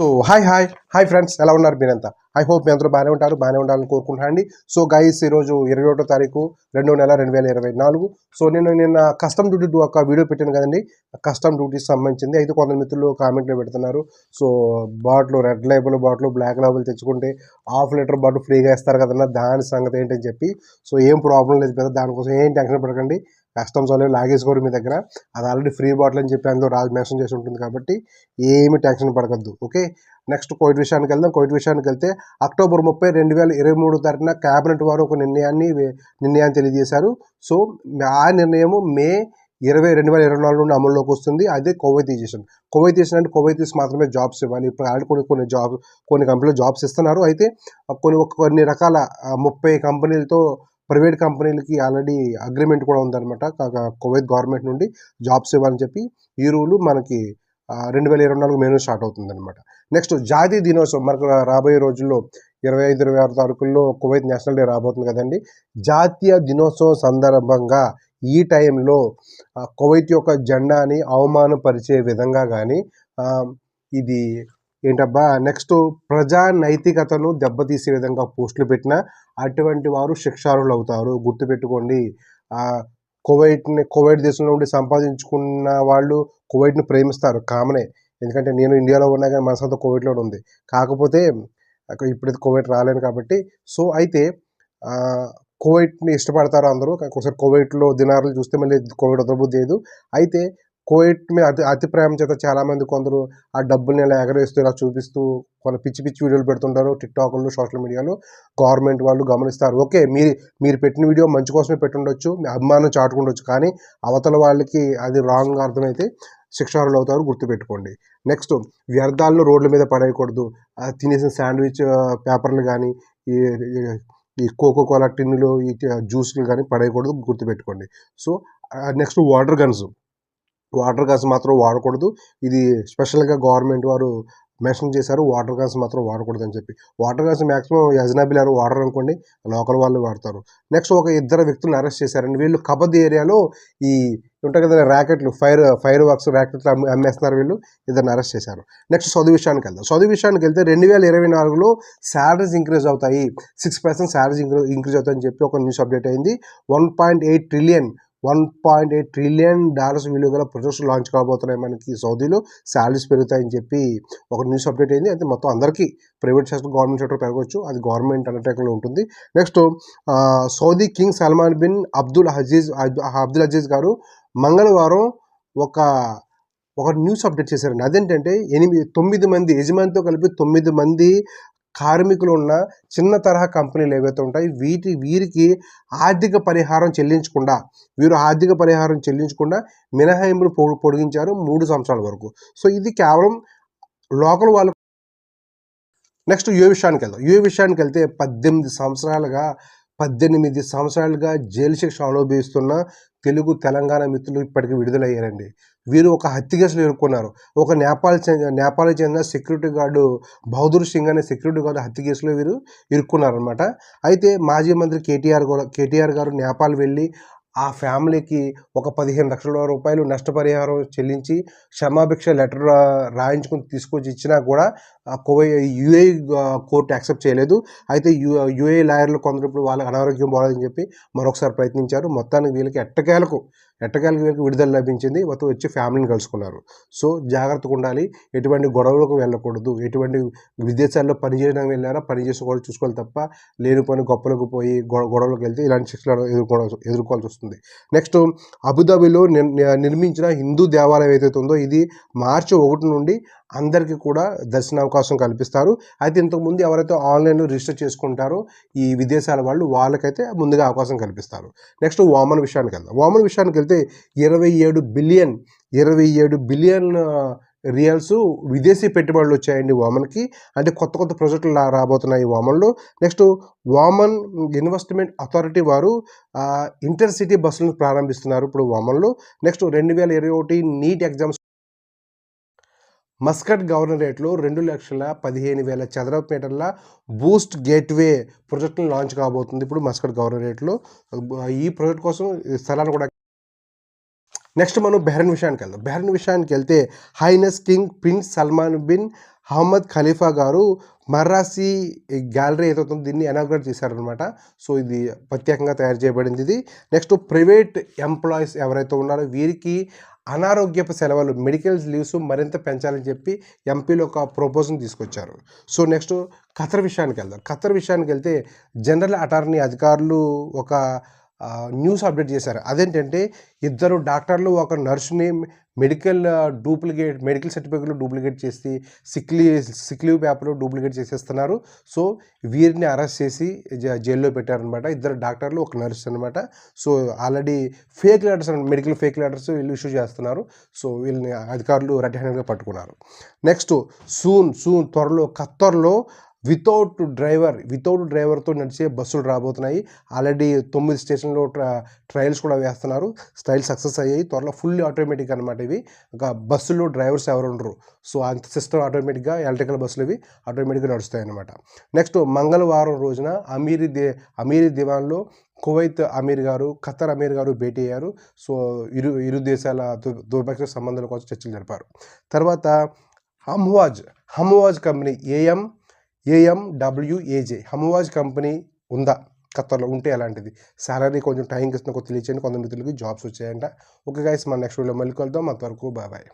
So hi hi hi friends ఎలా ఉన్నారు మీరంతా? ఐ హోప్ మీ అందరూ బాగానే ఉంటారు బాగానే ఉండాలని కోరుకుంటున్నాండి సో గైస్ ఈరోజు ఇరవై ఒకటో తారీఖు రెండో నెల రెండు వేల ఇరవై నాలుగు. సో నేను నిన్న కస్టమ్ డ్యూటీ ఒక వీడియో పెట్టాను కదండి. కస్టమ్ డ్యూటీకి సంబంధించింది. అయితే కొందరు మిత్రులు కామెంట్లో పెడుతున్నారు. So bottle red label bottle black label తెచ్చుకుంటే హాఫ్ లీటర్ బాటిల్ ఫ్రీగా ఇస్తారు కదన్నా. దాని సంగతి ఏంటని చెప్పి. సో ఏం ప్రాబ్లం లేదు కదా. దానికోసం ఏం టెన్షన్ పడకండి. కస్టమ్స్ వాళ్ళు లాగేసుకోరు మీ దగ్గర. అది ఆల్రెడీ ఫ్రీ బాటిల్ అని చెప్పి అందులో రాజు మెన్షన్ చేసి ఉంటుంది కాబట్టి ఏమి టెన్షన్ పడకద్దు. ఓకే నెక్స్ట్ కోవిడ్ విషయానికి వెళ్దాం. కోవిడ్ విషయానికి వెళ్తే అక్టోబర్ ముప్పై రెండు వేల ఇరవై మూడు తారీఖున క్యాబినెట్ వారు ఒక నిర్ణయాన్ని నిర్ణయాన్ని తెలియజేశారు. సో ఆ నిర్ణయం మే ఇరవై రెండు వేల ఇరవై నాలుగు నుండి అమల్లోకి వస్తుంది. అదే కోవైతీజేషన్ కోవైతీషన్ అంటే కోవైతీస్ మాత్రమే జాబ్స్ ఇవ్వాలి. ఇప్పుడు ఆల్రెడీ కొన్ని కొన్ని జాబ్ కొన్ని కంపెనీలు జాబ్స్ ఇస్తున్నారు. అయితే కొన్ని కొన్ని రకాల ముప్పై కంపెనీలతో ప్రైవేట్ కంపెనీలకి ఆల్రెడీ అగ్రిమెంట్ కూడా ఉందన్నమాట. కా- కువైత్ గవర్నమెంట్ నుండి జాబ్స్ ఇవ్వాలని చెప్పి ఈ రూలు మనకి రెండు వేల ఇరవై నాలుగు మే స్టార్ట్ అవుతుంది అనమాట నెక్స్ట్ జాతీయ దినోత్సవం మనకు రాబోయే రోజుల్లో ఇరవై ఐదు ఇరవై ఆరు తారీఖుల్లో కువైత్ నేషనల్ డే రాబోతుంది కదండి. జాతీయ దినోత్సవం సందర్భంగా ఈ టైంలో కువైత్ యొక్క జెండాని అవమానపరిచే విధంగా కానీ ఇది ఏంటబ్బా నెక్స్ట్ ప్రజా నైతికతను దెబ్బతీసే విధంగా పోస్టులు పెట్టిన అటువంటి వారు శిక్షార్హులు అవుతారు. గుర్తుపెట్టుకోండి ఆ, కువైట్ని కువైట్ దేశంలో ఉండి సంపాదించుకున్న వాళ్ళు కువైట్ని ప్రేమిస్తారు కామనే. ఎందుకంటే నేను ఇండియాలో ఉన్నా కానీ మనసంతా కోవిడ్లో ఉంది. కాకపోతే ఇప్పుడైతే కోవిడ్ రాలేను కాబట్టి సో అయితే కోవిడ్ని ఇష్టపడతారు అందరూ. ఒకసారి కోవిడ్లో దినారులు చూస్తే మళ్ళీ కోవిడ్ వదలబుద్ధి లేదు. అయితే కువైట్ మీద అతి అతి ప్రేమ చేత చాలామంది కొందరు ఆ డబ్బుల్ని ఇలా ఎగరేస్తూ ఇలా చూపిస్తూ కొన్ని పిచ్చి పిచ్చి వీడియోలు పెడుతుంటారు టిక్టాక్లు సోషల్ మీడియాలో. గవర్నమెంట్ వాళ్ళు గమనిస్తారు. ఓకే మీరు మీరు పెట్టిన వీడియో మంచి కోసమే పెట్టుండొచ్చు మీ అభిమానం చాటుకుండొచ్చు కానీ అవతల వాళ్ళకి అది రాంగ్ అర్థమైతే శిక్షార్హులు అవుతారు గుర్తుపెట్టుకోండి. నెక్స్ట్ వ్యర్థాలను రోడ్ల మీద పడేయకూడదు. తినేసిన శాండ్విచ్ పేపర్లు కానీ ఈ ఈ- ఈ కోకో కోలా టిన్నులు ఈ జ్యూస్లు కానీ పడేయకూడదు గుర్తుపెట్టుకోండి. So next water guns. Water guns మాత్రం వాడకూడదు. ఇది స్పెషల్గా గవర్నమెంట్ వారు మెన్షన్ చేశారు వాటర్ గన్స్ మాత్రం వాడకూడదు అని చెప్పి. వాటర్ గన్స్ మ్యాక్సిమం యజనాబిల్ ఎవరు వాడరు అనుకోండి లోకల్ వాళ్ళు వాడతారు. నెక్స్ట్ ఒక ఇద్దరు వ్యక్తులను అరెస్ట్ చేశారండి. వీళ్ళు కబద్ ఏరియాలో ఈ ఉంటాయి కదా ర్యాకెట్లు ఫైర్ ఫైర్ వర్క్స్ ర్యాకెట్లు అమ్మే- అమ్మేస్తున్నారు వీళ్ళు. ఇద్దరిని అరెస్ట్ చేశారు. నెక్స్ట్ చదువు విషయానికి వెళ్దాం. చదువు విషయానికి వెళ్తే రెండు వేల ఇరవై నాలుగులో శాలరీస్ ఇంక్రీజ్ అవుతాయి. Six percent salaries increase increase అవుతాయని చెప్పి ఒక న్యూస్ అప్డేట్ అయింది. One point eight trillion one point eight trillion dollars విలువ గల ప్రొజెక్ట్స్ లాంచ్ కాబోతున్నాయి మనకి సౌదీలో. శాలరీస్ పెరుగుతాయని చెప్పి ఒక న్యూస్ అప్డేట్ అయింది. అయితే మొత్తం అందరికీ ప్రైవేట్ సెక్టర్ గవర్నమెంట్ సెక్టర్ పెరగవచ్చు. అది గవర్నమెంట్ అండర్టేకింగ్లో ఉంటుంది. Next Saudi king Salman bin Abdul Aziz అబ్- అబ్దుల్ అజీజ్ గారు మంగళవారం ఒక ఒక న్యూస్ అప్డేట్ చేశారండి. అదేంటంటే ఎనిమిది తొమ్మిది మంది యజమానితో కలిపి తొమ్మిది మంది కార్మికులు ఉన్న చిన్న తరహా కంపెనీలు ఏవైతే ఉంటాయి వీటి వీరికి ఆర్థిక పరిహారం చెల్లించకుండా వీరు ఆర్థిక పరిహారం చెల్లించకుండా మినహాయింపులు పొ పొడిగించారు మూడు సంవత్సరాల వరకు. సో ఇది కేవలం లోకల్ వాళ్ళు నెక్స్ట్ యూ విషయానికి వెళ్దాం. యువ విషయానికి వెళ్తే పద్దెనిమిది సంవత్సరాలుగా పద్దెనిమిది సంవత్సరాలుగా జైలు శిక్ష అనుభవిస్తున్న తెలుగు తెలంగాణ మిత్రులు ఇప్పటికీ విడుదలయ్యారండి. వీరు ఒక హత్య కేసులు ఎదుర్కొన్నారు. ఒక నేపాల్ చెందిన నేపాల్కి చెందిన సెక్యూరిటీ గార్డు బహదూర్ సింగ్ అనే సెక్యూరిటీ గార్డు హత్య కేసులో వీరు ఇరుక్కున్నారనమాట అయితే మాజీ మంత్రి కేటీఆర్ కూడా కేటీఆర్ గారు నేపాల్ వెళ్ళి ఆ ఫ్యామిలీకి ఒక పదిహేను లక్షల రూపాయలు నష్టపరిహారం చెల్లించి క్షమాభిక్ష లెటర్ రాయించుకుని తీసుకొచ్చి ఇచ్చినా కూడా కోవై యుఏ కోర్టు యాక్సెప్ట్ చేయలేదు. అయితే యు యుఏ లాయర్లు కొందరు ఇప్పుడు వాళ్ళకి అనారోగ్యం బాగాలని చెప్పి మరొకసారి ప్రయత్నించారు. మొత్తానికి వీళ్ళకి ఎట్టకేలకు ఎట్టకేలకు వీళ్ళకి విడుదల లభించింది. మొత్తం వచ్చి ఫ్యామిలీని కలుసుకున్నారు. సో జాగ్రత్తగా ఉండాలి. ఎటువంటి గొడవలకు వెళ్ళకూడదు. ఎటువంటి విదేశాల్లో పని చేయడానికి వెళ్ళారా పని చేసుకోవాలి చూసుకోవాలి తప్ప లేని పని గొప్పలకు పోయి గొడవలకు వెళ్తే ఇలాంటి శిక్షలు ఎదుర్కోవాల్సి ఎదుర్కోవాల్సి వస్తుంది. నెక్స్ట్ అబుదాబిలో నిర్మించిన హిందూ దేవాలయం ఏదైతే ఉందో ఇది మార్చి ఒకటి నుండి అందరికీ కూడా దర్శన అవకాశం కల్పిస్తారు. అయితే ఇంతకుముందు ఎవరైతే ఆన్లైన్లో రిజిస్టర్ చేసుకుంటారో ఈ విదేశాల వాళ్ళు వాళ్ళకైతే ముందుగా అవకాశం కల్పిస్తారు. నెక్స్ట్ వామన్ విషయానికి వెళ్దాం. వామన్ విషయానికి వెళ్తే ఇరవై ఏడు బిలియన్ ఇరవై ఏడు బిలియన్ రియల్స్ విదేశీ పెట్టుబడులు వచ్చాయండి వామన్కి. అంటే కొత్త కొత్త ప్రాజెక్టులు రాబోతున్నాయి ఈ వామన్లో. నెక్స్ట్ వామన్ ఇన్వెస్ట్మెంట్ అథారిటీ వారు ఇంటర్సిటీ ఇంటర్ సిటీ బస్సులను ప్రారంభిస్తున్నారు ఇప్పుడు వామన్లో. నెక్స్ట్ రెండు వేల ఇరవై ఒకటి నీట్ ఎగ్జామ్స్ మస్కట్ గవర్నరేట్లో రెండు లక్షల పదిహేను వేల చదరపు మీటర్ల బూస్ట్ గేట్వే ప్రాజెక్టును లాంచ్ కాబోతుంది. ఇప్పుడు మస్కట్ గవర్నరేట్లో ఈ ప్రాజెక్ట్ కోసం స్థలాన్ని కూడా నెక్స్ట్ మనం బెహ్రెన్ విషయానికి వెళ్దాం. బెహ్రెన్ విషయానికి వెళ్తే highness king prince Salman bin Ahmad Khalifa గారు మర్రాసి గ్యాలరీ ఏదైతే దీన్ని ఎనాగ్రేట్ చేశారనమాట సో ఇది ప్రత్యేకంగా తయారు చేయబడింది ఇది. నెక్స్ట్ ప్రైవేట్ ఎంప్లాయీస్ ఎవరైతే ఉన్నారో వీరికి అనారోగ్యపు సెలవులు మెడికల్ లీవ్స్ మరింత పెంచాలని చెప్పి ఎంపీలు ఒక ప్రపోజల్ తీసుకొచ్చారు. సో నెక్స్ట్ ఖతర్ విషయానికి వెళ్దాం. ఖతర్ విషయానికి వెళ్తే జనరల్ అటార్నీ అధికారులు ఒక న్యూస్ అప్డేట్ చేశారు. అదేంటంటే ఇద్దరు డాక్టర్లు ఒక నర్సుని మెడికల్ డూప్లికేట్ మెడికల్ సర్టిఫికేట్లు డూప్లికేట్ చేసి సిక్ లీవ్ సిక్ లీవ్ పేపర్లు డూప్లికేట్ చేసేస్తున్నారు. సో వీరిని అరెస్ట్ చేసి జ- జైల్లో పెట్టారనమాట. ఇద్దరు డాక్టర్లు ఒక నర్స్ అనమాట. So already fake letters medical fake letters వీళ్ళు ఇష్యూ చేస్తున్నారు. సో వీళ్ళని అధికారులు రెడ్ హ్యాండెడ్గా పట్టుకున్నారు. నెక్స్ట్ సూన్ సూన్ త్వరలో ఖత్తర్లో వితౌట్ డ్రైవర్ వితౌట్ డ్రైవర్తో నడిచే బస్సులు రాబోతున్నాయి. ఆల్రెడీ తొమ్మిది స్టేషన్లో ట్రయల్స్ కూడా వేస్తున్నారు. స్టైల్ సక్సెస్ అయ్యాయి. త్వరలో ఫుల్లీ ఆటోమేటిక్ అనమాట ఇవి. ఒక బస్సులో డ్రైవర్స్ ఎవరు ఉండరు. సో అంత సిస్టమ్ ఆటోమేటిక్గా ఎలక్ట్రికల్ బస్సులు ఇవి ఆటోమేటిక్గా నడుస్తాయి అనమాట నెక్స్ట్ మంగళవారం రోజున అమీరి దే అమీరి దివాన్లో కువైత్ అమీర్ గారు ఖతర్ అమీర్ గారు భేటీ అయ్యారు. సో ఇరు ఇరు దేశాల ద్వి- ద్విపక్ష సంబంధాల కోసం చర్చలు జరిపారు. తర్వాత Hamwaj Hamwaj company A M A M W A J. Hamwaj company ఉందా? ఖత్తర్లో ఉంటే అలాంటిది సాలరీ కొంచెం టైంకి ఇస్తున్న కొంచెం తెలియచేయండి. కొంత మిత్రులకి జాబ్స్ వచ్చాయంట. ఓకే గైస్ మన నెక్స్ట్ వీడియో మళ్ళీ కలుద్దాం. అంతవరకు బాయ్ బాయ్